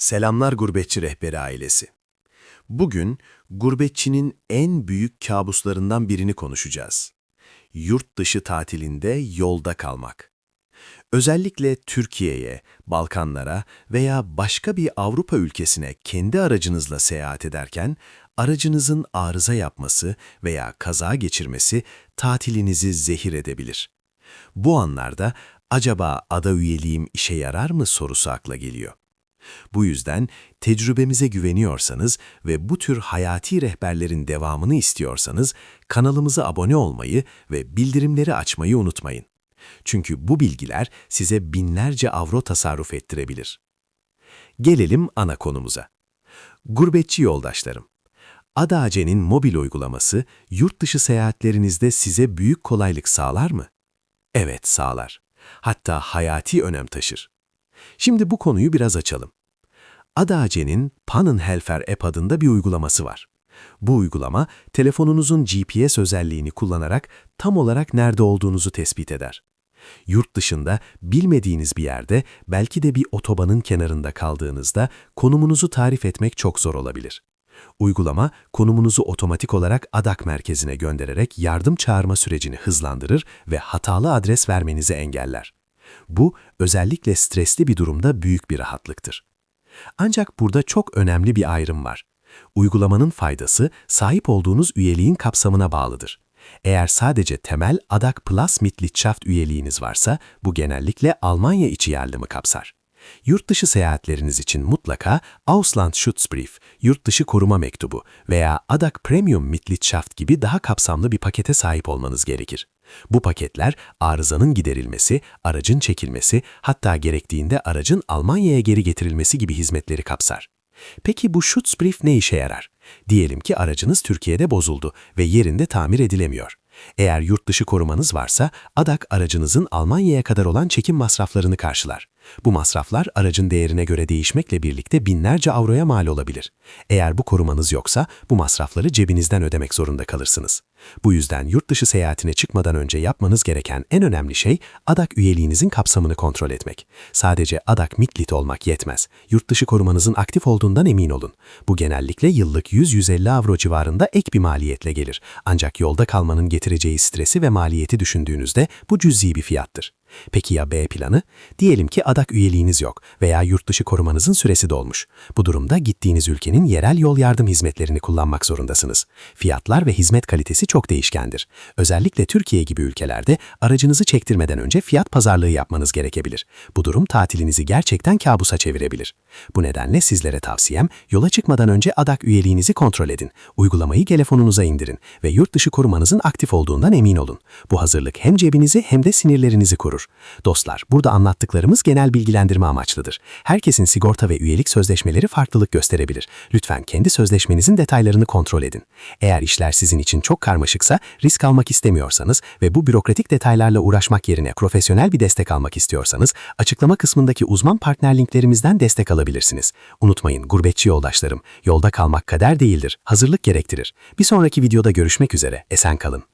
Selamlar Gurbetçi Rehberi ailesi. Bugün gurbetçinin en büyük kabuslarından birini konuşacağız. Yurt dışı tatilinde yolda kalmak. Özellikle Türkiye'ye, Balkanlara veya başka bir Avrupa ülkesine kendi aracınızla seyahat ederken aracınızın arıza yapması veya kaza geçirmesi tatilinizi zehir edebilir. Bu anlarda acaba ada üyeliğim işe yarar mı sorusu akla geliyor. Bu yüzden tecrübemize güveniyorsanız ve bu tür hayati rehberlerin devamını istiyorsanız kanalımıza abone olmayı ve bildirimleri açmayı unutmayın. Çünkü bu bilgiler size binlerce avro tasarruf ettirebilir. Gelelim ana konumuza. Gurbetçi yoldaşlarım. Adace'nin mobil uygulaması yurt dışı seyahatlerinizde size büyük kolaylık sağlar mı? Evet sağlar. Hatta hayati önem taşır. Şimdi bu konuyu biraz açalım. Adace'nin Pannenhelfer App adında bir uygulaması var. Bu uygulama, telefonunuzun GPS özelliğini kullanarak tam olarak nerede olduğunuzu tespit eder. Yurt dışında bilmediğiniz bir yerde, belki de bir otobanın kenarında kaldığınızda konumunuzu tarif etmek çok zor olabilir. Uygulama, konumunuzu otomatik olarak ADAK merkezine göndererek yardım çağırma sürecini hızlandırır ve hatalı adres vermenizi engeller. Bu, özellikle stresli bir durumda büyük bir rahatlıktır. Ancak burada çok önemli bir ayrım var. Uygulamanın faydası sahip olduğunuz üyeliğin kapsamına bağlıdır. Eğer sadece temel ADAK Plus Mitgliedschaft üyeliğiniz varsa bu genellikle Almanya içi yardımı kapsar. Yurt dışı seyahatleriniz için mutlaka Auslandsschutzbrief, yurt dışı koruma mektubu veya ADAK Premium Mitgliedschaft gibi daha kapsamlı bir pakete sahip olmanız gerekir. Bu paketler arızanın giderilmesi, aracın çekilmesi, hatta gerektiğinde aracın Almanya'ya geri getirilmesi gibi hizmetleri kapsar. Peki bu Schutzbrief ne işe yarar? Diyelim ki aracınız Türkiye'de bozuldu ve yerinde tamir edilemiyor. Eğer yurt dışı korumanız varsa, ADAK aracınızın Almanya'ya kadar olan çekim masraflarını karşılar. Bu masraflar aracın değerine göre değişmekle birlikte binlerce avroya mal olabilir. Eğer bu korumanız yoksa bu masrafları cebinizden ödemek zorunda kalırsınız. Bu yüzden yurt dışı seyahatine çıkmadan önce yapmanız gereken en önemli şey ADAK üyeliğinizin kapsamını kontrol etmek. Sadece ADAK mitlit olmak yetmez. Yurt dışı korumanızın aktif olduğundan emin olun. Bu genellikle yıllık 100-150 avro civarında ek bir maliyetle gelir. Ancak yolda kalmanın getireceği stresi ve maliyeti düşündüğünüzde bu cüzi bir fiyattır. Peki ya B planı? Diyelim ki adak üyeliğiniz yok veya yurt dışı korumanızın süresi dolmuş. Bu durumda gittiğiniz ülkenin yerel yol yardım hizmetlerini kullanmak zorundasınız. Fiyatlar ve hizmet kalitesi çok değişkendir. Özellikle Türkiye gibi ülkelerde aracınızı çektirmeden önce fiyat pazarlığı yapmanız gerekebilir. Bu durum tatilinizi gerçekten kabusa çevirebilir. Bu nedenle sizlere tavsiyem yola çıkmadan önce adak üyeliğinizi kontrol edin. Uygulamayı telefonunuza indirin ve yurt dışı korumanızın aktif olduğundan emin olun. Bu hazırlık hem cebinizi hem de sinirlerinizi korur olur. Dostlar, burada anlattıklarımız genel bilgilendirme amaçlıdır. Herkesin sigorta ve üyelik sözleşmeleri farklılık gösterebilir. Lütfen kendi sözleşmenizin detaylarını kontrol edin. Eğer işler sizin için çok karmaşıksa, risk almak istemiyorsanız ve bu bürokratik detaylarla uğraşmak yerine profesyonel bir destek almak istiyorsanız, açıklama kısmındaki uzman partner linklerimizden destek alabilirsiniz. Unutmayın gurbetçi yoldaşlarım, yolda kalmak kader değildir, hazırlık gerektirir. Bir sonraki videoda görüşmek üzere, esen kalın.